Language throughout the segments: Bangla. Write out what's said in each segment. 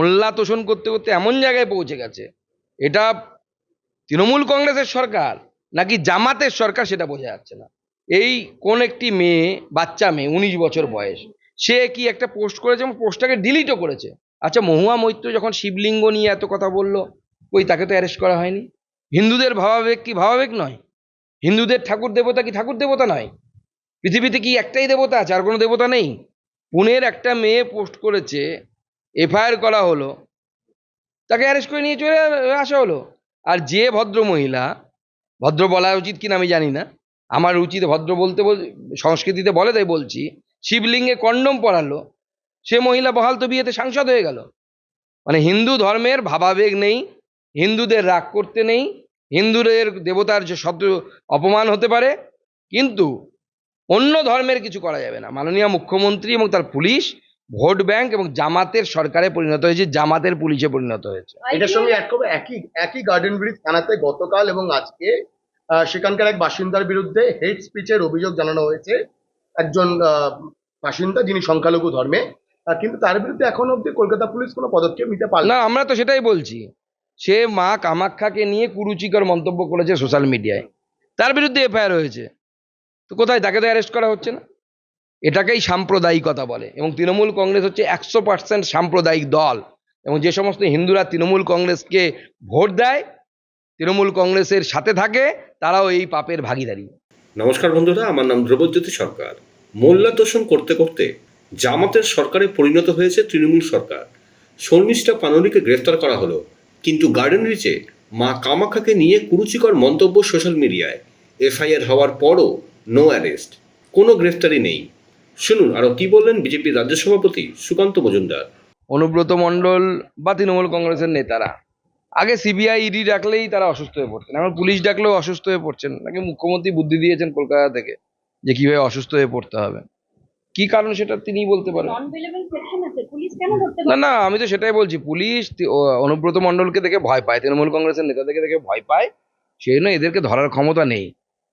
মোল্লা তোষণ করতে করতে এমন জায়গায় পৌঁছে গেছে। এটা তৃণমূল কংগ্রেসের সরকার নাকি জামাতের সরকার সেটা বোঝা যাচ্ছে না। এই কোন একটি মেয়ে, বাচ্চা মেয়ে, উনিশ বছর বয়স, সে কি একটা পোস্ট করেছে এবং পোস্টটাকে ডিলিটও করেছে? আচ্ছা মহুয়া মৈত্র যখন শিবলিঙ্গ নিয়ে এত কথা বলল ওই তাকে তো অ্যারেস্ট করা হয়নি? হিন্দুদের ভাবাবেগ কি ভাবাবেগ নয়? হিন্দুদের ঠাকুর দেবতা কি ঠাকুর দেবতা নয়? পৃথিবীতে কি একটাই দেবতা আছে আর কোনো দেবতা নেই? পুনের একটা মেয়ে পোস্ট করেছে এফআইআর করা হলো, তাকে অ্যারেস্ট করে নিয়ে চলে আসা হলো। আর যে ভদ্র মহিলা ভদ্র বলা উচিত কিনা আমি জানি না, আমার উচিত ভদ্র বলতে বল, সংস্কৃতিতে বলে তাই বলছি, শিবলিঙ্গে কন্ডম পরালো, সে মহিলা বহাল তো বিয়েতে সাংসদ হয়ে গেল। মানে হিন্দু ধর্মের ভাবাবেগ নেই, হিন্দুদের রাগ করতে নেই, হিন্দুদের দেবতার যে শব্দ অপমান হতে পারে, কিন্তু অন্য ধর্মের কিছু করা যাবে না। মাননীয় মুখ্যমন্ত্রী এবং তার পুলিশ ভোট ব্যাংক এবং জামাতের সরকারে পরিণত হয়েছে জামাতের পুলিশে পরিণত হয়েছে। এটার সঙ্গে এক করব একই একই গার্ডেন ব্রিজ থানাতে গতকাল এবং আজকে আহ, সেখানকার এক বাসিন্দার বিরুদ্ধে হেড স্পিচের অভিযোগ জানানো হয়েছে। একজন আহ, বাসিন্দা যিনি সংখ্যালঘু ধর্মে কিন্তু তার বিরুদ্ধে এখন অব্দি কলকাতা পুলিশ কোনো পদক্ষেপ নিতে পারল না আমরা তো সেটাই বলছি। সে মা কামাখ্যাকে নিয়ে কুরুচিকর মন্তব্য করেছে সোশ্যাল মিডিয়ায়। তার বিরুদ্ধে এফআইআর হয়েছে। তো কোথায়? তাকে তো অ্যারেস্ট করা হচ্ছে না? এটাকেই সাম্প্রদায়িকতা বলে। এবং তৃণমূল কংগ্রেস হচ্ছে একশো পার্সেন্ট সাম্প্রদায়িক দল। এবং যে সমস্ত হিন্দুরা তৃণমূল কংগ্রেসকে ভোট দেয়, তৃণমূল কংগ্রেসের সাথে থাকে, তারাও এই পাপের ভাগিদারি। নমস্কার বন্ধুরা, আমার নাম ধ্রুবজ্যোতি সরকার। মোল্লা তোষণ করতে করতে জামাতের সরকারে পরিণত হয়েছে তৃণমূল সরকার। শর্মিষ্ঠা পানরিকে গ্রেফতার করা হলো, কিন্তু গার্ডেন রিচে মা কামাখ্যাকে নিয়ে কুরুচিকর মন্তব্য সোশ্যাল মিডিয়ায়। এফআইআর হওয়ার পরও নো অ্যারেস্ট কোনো গ্রেফতারি নেই। শুনুন আরও কি বললেন বিজেপির রাজ্য সভাপতি সুকান্ত মজুমদার? অনুব্রত মণ্ডল বা তৃণমূল কংগ্রেসের নেতারা। আগে সিবিআই ইডি ডাকলেই তারা অসুস্থ হয়ে পড়তেন। এখন পুলিশ ডাকলেও অসুস্থ হয়ে পড়ছেন। নাকি মুখ্যমন্ত্রী বুদ্ধি দিয়েছেন কলকাতা থেকে যে কীভাবে অসুস্থ হয়ে পড়তে হবে? কি কারণ সেটা তিনিই বলতে পারেন? নন বেলেবল সেকশন আছে। পুলিশ কেন ধরতে না না আমি তো সেটাই বলছি। পুলিশ অনুব্রত মণ্ডলকে দেখে ভয় পায় তৃণমূল কংগ্রেসের নেতাদেরকে দেখে ভয় পায়। সেই জন্য এদেরকে ধরার ক্ষমতা নেই।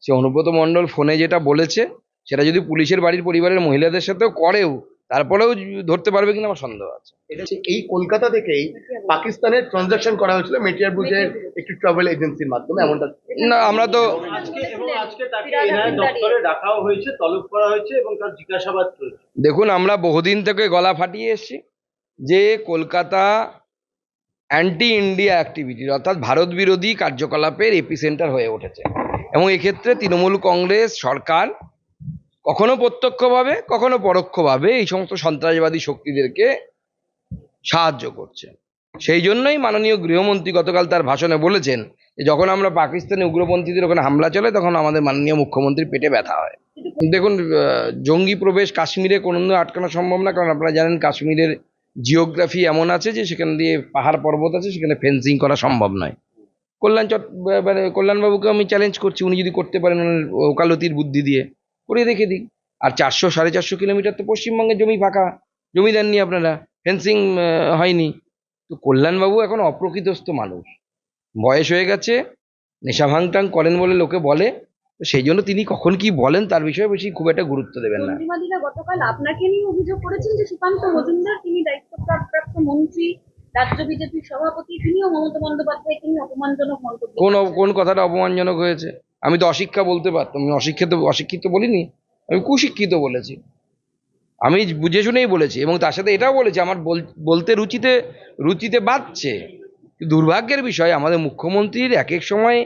সে অনুব্রত মণ্ডল ফোনে যেটা বলেছে সেটা যদি পুলিশের বাড়ির পরিবারের মহিলাদের সাথেও করেও তারপরেও ধরতে পারবে কিনা আমার সন্দেহ আছে। এটা হচ্ছে এই কলকাতা থেকেই পাকিস্তানের ট্রানজাকশন করা হয়েছিল মেটিয়ার বুজের একটি ট্রাভেল এজেন্সির মাধ্যমে এমনটা না আমরা তো আজকে তাকে ডাকাও হয়েছে তলব করা হয়েছে এবং তার জিজ্ঞাসাবাদ দেখুন আমরা বহুদিন থেকে গলা ফাটিয়ে এসেছি যে কলকাতা অ্যান্টি ইন্ডিয়া অ্যাক্টিভিটি অর্থাৎ ভারত বিরোধী কার্যকলাপের এপিসেন্টার হয়ে উঠেছে। এবং এক্ষেত্রে তৃণমূল কংগ্রেস সরকার কখনো প্রত্যক্ষভাবে, কখনো পরোক্ষভাবে এই সমস্ত সন্ত্রাসবাদী শক্তিদেরকে সাহায্য করছে। সেই জন্যই মাননীয় গৃহমন্ত্রী গতকাল তার ভাষণে বলেছেন যে, যখন আমরা পাকিস্তানি উগ্রপন্থীদের ওখানে হামলা চলে, তখন আমাদের মাননীয় মুখ্যমন্ত্রীর পেটে ব্যথা হয়। দেখুন জঙ্গি প্রবেশ কাশ্মীরে কোনো আটকানো সম্ভব না, কারণ আপনারা জানেন কাশ্মীরের জিওগ্রাফি এমন আছে যে, সেখান দিয়ে পাহাড় পর্বত আছে, সেখানে ফেন্সিং করা সম্ভব নয়। কল্যাণ চট মানে কল্যাণবাবুকে আমি চ্যালেঞ্জ করছি, উনি যদি করতে পারেন ওকালতির বুদ্ধি দিয়ে। করে দেখে দিই। আর চারশো সাড়ে চারশো কিলোমিটার তো পশ্চিমবঙ্গের জমি ফাঁকা। জমি দেননি আপনারা। ফেন্সিং হয়নি। তো কল্যাণবাবু এখন অপ্রকৃতস্থ মানুষ। বয়স হয়ে গেছে নেশা ভাঙটাং করেন বলে লোকে বলে। সেই জন্য তিনি কখন কি বলেন তার বিষয়ে বেশি খুব একটা গুরুত্ব দেবেন না। গতকাল আপনাকে নিয়ে অভিযোগ করেছেন যে সুকান্ত মজুমদার তিনি দায়িত্বপ্রাপ্ত মন্ত্রী রাজ্য বিজেপির সভাপতি তিনিও মমতা বন্দ্যোপাধ্যায় তিনি অপমানজনক মন্তব্য কোন কোন কথাটা অপমানজনক হয়েছে? আমি তো অশিক্ষা বলতে পারতাম, আমি অশিক্ষিত অশিক্ষিত বলিনি, আমি কুশিক্ষিত বলেছি। আমি বুঝে শুনেই বলেছি এবং তার সাথে এটাও বলেছি, আমার বল- বলতে রুচিতে রুচিতে বাঁধছে। দুর্ভাগ্যের বিষয়, আমাদের মুখ্যমন্ত্রীর এক এক সময়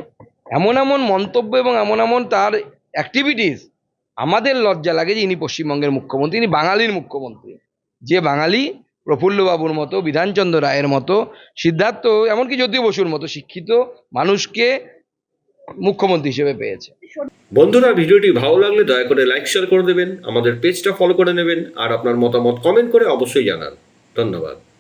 এমন এমন মন্তব্য এবং এমন এমন তার অ্যাক্টিভিটিস আমাদের লজ্জা লাগে যে ইনি পশ্চিমবঙ্গের মুখ্যমন্ত্রী, ইনি বাঙালির মুখ্যমন্ত্রী। যে বাঙালি প্রফুল্লবাবুর মতো, বিধানচন্দ্র রায়ের মতো, সিদ্ধার্থ, এমনকি যদিও বসুর মতো শিক্ষিত মানুষকে মুখ্যমন্ত্রী হিসেবে পেয়েছে। বন্ধুরা, ভিডিওটি ভালো লাগলে দয়া করে লাইক শেয়ার করে দেবেন, আমাদের পেজটা ফলো করে নেবেন, আর আপনার মতামত কমেন্ট করে অবশ্যই জানান। ধন্যবাদ।